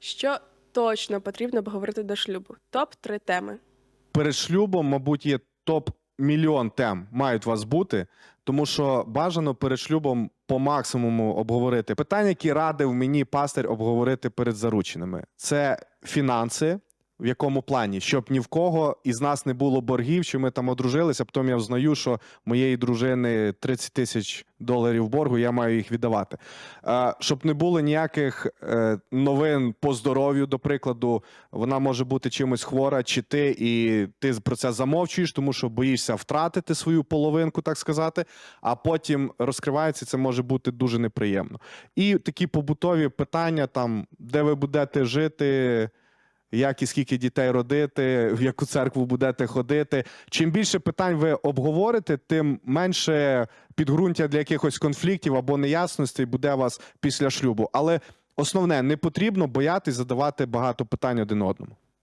Що точно потрібно обговорити до шлюбу? Топ 3 теми. перед шлюбом, мабуть, є топ мільйон тем мають вас бути, тому що бажано перед шлюбом по максимуму обговорити питання, які радив мені пастир обговорити перед зарученими. Це фінанси. В якому плані, щоб ні в кого із нас не було боргів, що ми там одружилися, потім я взнаю, що моєї дружини 30 тисяч доларів боргу, я маю їх віддавати. Щоб не було ніяких е, новин по здоров'ю, до прикладу, вона може бути чимось хвора, чи ти, і ти про це замовчуєш, тому що боїшся втратити свою половинку, так сказати. А потім розкривається, це може бути дуже неприємно. І такі побутові питання, там, де ви будете жити. Як і скільки дітей родити, в яку церкву будете ходити. Чим більше питань ви обговорите, тим менше підґрунтя для якихось конфліктів або неясностей буде у вас після шлюбу. Але основне, не потрібно боятись задавати багато питань один одному.